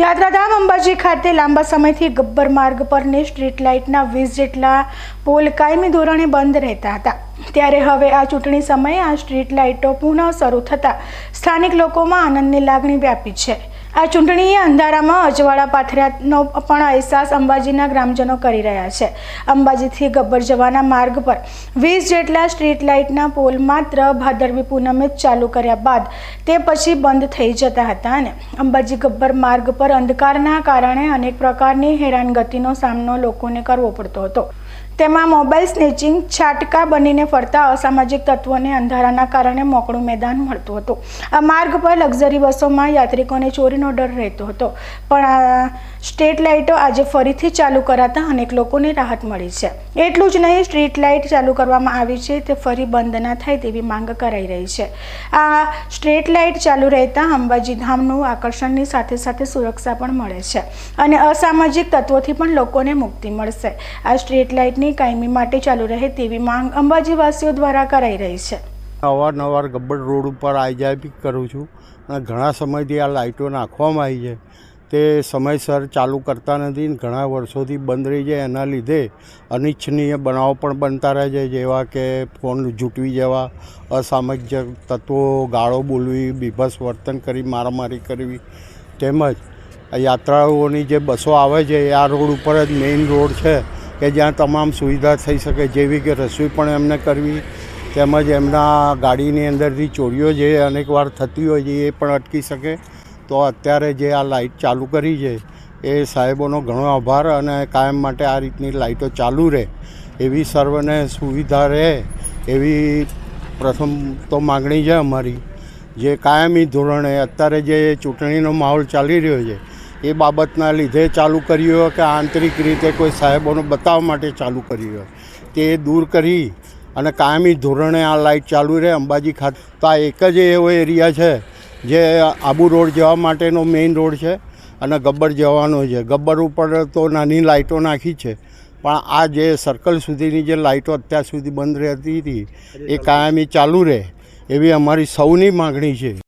યાત્રાધામ અંબાજી ખાતે લાંબા સમયથી ગબ્બર માર્ગ પરની સ્ટ્રીટ લાઇટના વીસ જેટલા પોલ કાયમી ધોરણે બંધ રહેતા હતા. ત્યારે હવે આ ચૂંટણી સમયે આ સ્ટ્રીટ લાઇટો પુનઃ શરૂ થતાં સ્થાનિક લોકોમાં આનંદની લાગણી વ્યાપી છે. આ ચૂંટણીએ અંધારામાં અજવાળા પાથર્યાનો પણ અહેસાસ અંબાજીના ગ્રામજનો કરી રહ્યા છે. અંબાજીથી ગબ્બર જવાના માર્ગ પર વીસ જેટલા સ્ટ્રીટ લાઇટના પોલ માત્ર ભાદરવી પૂનમે ચાલુ કર્યા બાદ તે પછી બંધ થઈ જતા હતા અને અંબાજી ગબ્બર માર્ગ પર અંધકારના કારણે અનેક પ્રકારની હેરાનગતિનો સામનો લોકોને કરવો પડતો હતો. તેમાં મોબાઈલ સ્નેચિંગ, છાટકા બનીને ફરતા અસામાજિક તત્વોને અંધારાના કારણે મોકળું મેદાન મળતું હતું. આ માર્ગ પર લક્ઝરી બસોમાં યાત્રિકોને ચોરીનો ડર રહેતો હતો. પણ આ સ્ટ્રીટ લાઇટો આજે ફરીથી ચાલુ કરાતા અનેક લોકોને રાહત મળી છે. એટલું જ નહીં, સ્ટ્રીટ લાઇટ ચાલુ કરવામાં આવી છે, તે ફરી બંધ ના થાય તેવી માંગ કરાઈ રહી છે. આ સ્ટ્રીટ લાઇટ ચાલુ રહેતા અંબાજી ધામનું આકર્ષણની સાથે સાથે સુરક્ષા પણ મળે છે અને અસામાજિક તત્વોથી પણ લોકોને મુક્તિ મળશે. આ સ્ટ્રીટ લાઇટની કાયમી માટે ચાલુ રહે તેવી માંગ અંબાજીવાસીઓ દ્વારા કરાઈ રહી છે. અવારનવાર ગબ્બર રોડ ઉપર આવી જાય બી કરું છું. અને ઘણા સમયથી આ લાઇટો નાખવામાં આવી છે. તે સમયસર ચાલુ કરતા નથી ઘણા વર્ષોથી બંધ રહી જાય એના લીધે અનિચ્છનીય બનાવો પણ બનતા રહે છે, જેવા કે ફોન ઝૂંટવી જવા અસામાજિક તત્વો, ગાળો બોલવી બીભસ વર્તન કરી, મારામારી કરવી તેમજ યાત્રાળુઓની જે બસો આવે છે એ આ રોડ ઉપર જ મેઇન રોડ છે કે જ્યાં તમામ સુવિધા થઈ શકે, જેવી કે રસોઈ પણ એમને કરવી તેમજ એમના ગાડીની અંદરથી ચોરીઓ જે અનેકવાર થતી હોય છે એ પણ અટકી શકે. તો અત્યારે જે આ લાઇટ ચાલુ કરી છે, એ સાહેબોનો ઘણો આભાર અને કાયમ માટે આ રીતની લાઇટો ચાલુ રહે, એવી સર્વને સુવિધા રહે, એવી પ્રથમ તો માગણી છે અમારી. જે કાયમી ધોરણે અત્યારે જે ચૂંટણીનો માહોલ ચાલી રહ્યો છે, એ બાબતના લીધે ચાલુ કર્યું હોય કે આંતરિક રીતે કોઈ સાહેબોને બતાવવા માટે ચાલુ કર્યું હોય, તે દૂર કરી અને કાયમી ધોરણે આ લાઇટ ચાલુ રહે અંબાજી ખાતે. તો આ એક જ એવો એરિયા છે જે આબુ રોડ જવા માટેનો મેઇન રોડ છે અને ગબ્બર જવાનો છે. ગબ્બર ઉપર તો નાની લાઇટો નાખી છે. પણ આ જે સર્કલ સુધીની જે લાઇટો અત્યાર સુધી બંધ રહેતી હતી, એ કાયમી ચાલુ રહે એવી અમારી સૌની માગણી છે.